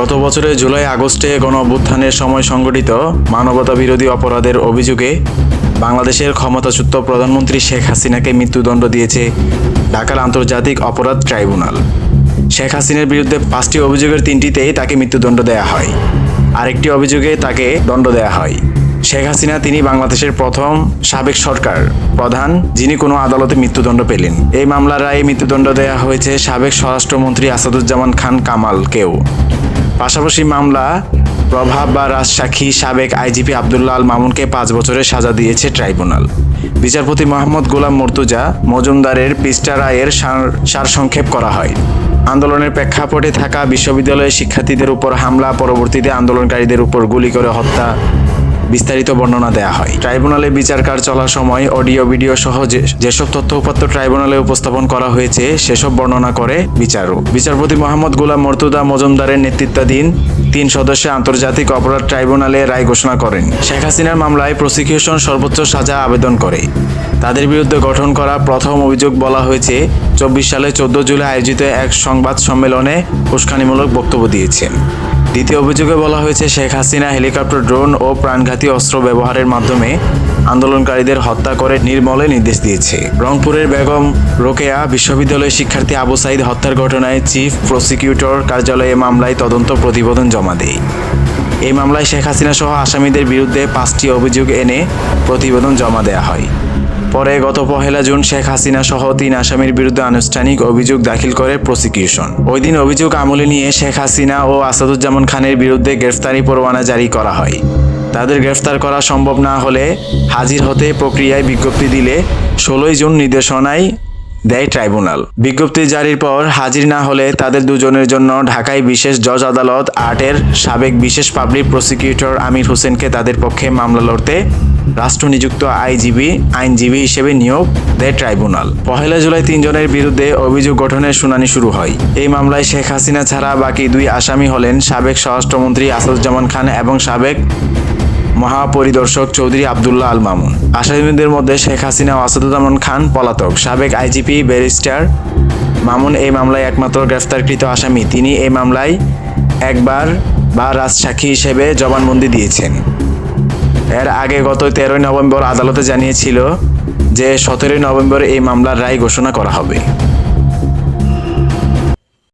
গত বছরের জুলাই, আগস্টে গণ অভ্যুত্থানের সময় সংগঠিত মানবতা বিরোধী অপরাধের অভিযোগে বাংলাদেশের ক্ষমতাচ্যুত প্রধানমন্ত্রী শেখ হাসিনাকে মৃত্যুদণ্ড দিয়েছে ঢাকার আন্তর্জাতিক অপরাধ ট্রাইব্যুনাল। শেখ হাসিনার বিরুদ্ধে পাঁচটি অভিযোগের তিনটিতেই তাকে মৃত্যুদণ্ড দেয়া হয়। আরেকটি অভিযোগে তাকে দণ্ড দেয়া হয়। শেখ হাসিনা তিনি বাংলাদেশের প্রথম সাবেক সরকার, প্রধান, যিনি কোনো আদালতে মৃত্যুদণ্ড পেলেন। এই মামলার রায়ে মৃত্যুদণ্ড দেওয়া হয়েছে সাবেক স্বরাষ্ট্রমন্ত্রী আসাদুজ্জামান খান কামালকেও। পাশাপাশি মামলা প্রভাব বা রাজসাক্ষী সাবেক আইজিপি আবদুল্লাহ আল মামুনকে পাঁচ বছরের সাজা দিয়েছে ট্রাইব্যুনাল। বিচারপতি মোহাম্মদ গোলাম মর্তুজা মজুমদারের পৃষ্ঠা রায়ের সার- সারসংক্ষেপ করা হয়। আন্দোলনের প্রেক্ষাপটে থাকা বিশ্ববিদ্যালয়ের শিক্ষার্থীদের উপর হামলা, পরবর্তীতে আন্দোলনকারীদের উপর গুলি করে হত্যা বিস্তারিত বর্ণনা দেওয়া হয়। ট্রাইব্যুনালে বিচার কাজ চলার সময় অডিও, ভিডিও সহ যেসব তথ্য উপাত্ত ট্রাইব্যুনালে উপস্থাপন করা হয়েছে, সেসব বর্ণনা করে বিচারক। বিচারপতি মোহাম্মদ গোলাম মর্তুদা মজুমদারের নেতৃত্বাধীন তিন সদস্যের আন্তর্জাতিক অপরাধ ট্রাইব্যুনালে রায় ঘোষণা করেন। শেখ হাসিনার মামলায় প্রসিকিউশন সর্বোচ্চ সাজা আবেদন করে। তাদের বিরুদ্ধে গঠন করা প্রথম অভিযোগ বলা হয়েছে, চব্বিশ সালে চোদ্দ জুলাই আয়োজিত এক সংবাদ সম্মেলনে উস্কানিমূলক বক্তব্য দিয়েছেন। দ্বিতীয় অভিযোগে বলা হয়েছে, শেখ হাসিনা হেলিকপ্টার, ড্রোন ও প্রাণঘাতী অস্ত্র ব্যবহারের মাধ্যমে আন্দোলনকারীদের হত্যা করে নির্মলে নির্দেশ দিয়েছে। রংপুরের বেগম রোকেয়া বিশ্ববিদ্যালয়ের শিক্ষার্থী আবু সাইদ হত্যার ঘটনায় চিফ প্রসিকিউটর কার্যালয়ে মামলায় তদন্ত প্রতিবেদন জমা দেয়। এই মামলায় শেখ হাসিনা সহ আসামিদের বিরুদ্ধে পাঁচটি অভিযোগ এনে প্রতিবেদন জমা দেয়া হয়। পরে গত পহেলা জুন শেখ হাসিনা সহ তিন আসামির বিরুদ্ধে আনুষ্ঠানিক অভিযোগ দাখিল করে প্রসিকিউশন। ওই দিন অভিযোগ আমলে নিয়ে শেখ হাসিনা ও আসাদুজ্জামান খানের বিরুদ্ধে গ্রেফতারি পরোয়ানা জারি করা হয়। তাদের গ্রেফতার করা সম্ভব না হলে হাজির হতে প্রক্রিয়ায় বিজ্ঞপ্তি দিলে ষোলোই জুন নির্দেশনায় দেয় ট্রাইব্যুনাল। বিজ্ঞপ্তি জারির পর হাজির না হলে তাদের দুজনের জন্য ঢাকায় বিশেষ জজ আদালত আটের সাবেক বিশেষ পাবলিক প্রসিকিউটর আমির হোসেনকে তাদের পক্ষে মামলা লড়তে রাষ্ট্র নিযুক্ত আইজিবি আইনজীবী হিসেবে নিয়োগ দেয় ট্রাইব্যুনাল। পহেলা জুলাই তিনজনের বিরুদ্ধে অভিযোগ গঠনের শুনানি শুরু হয়। এই মামলায় শেখ হাসিনা ছাড়া বাকি দুই আসামি হলেন সাবেক স্বরাষ্ট্রমন্ত্রী আসাদুজ্জামান খান এবং সাবেক মহাপরিদর্শক চৌধুরী আবদুল্লাহ আল মামুন। আসামিদের মধ্যে শেখ হাসিনা ও আসাদুজ্জামান খান পলাতক। সাবেক আইজিপি ব্যারিস্টার মামুন এই মামলায় একমাত্র গ্রেফতারকৃত আসামি। তিনি এই মামলায় একবার বা রাজসাক্ষী হিসেবে জবানবন্দি দিয়েছেন। এর আগে গত তেরোই নভেম্বর আদালতে জানিয়েছিল যে সতেরোই নভেম্বর এই মামলার রায় ঘোষণা করা হবে।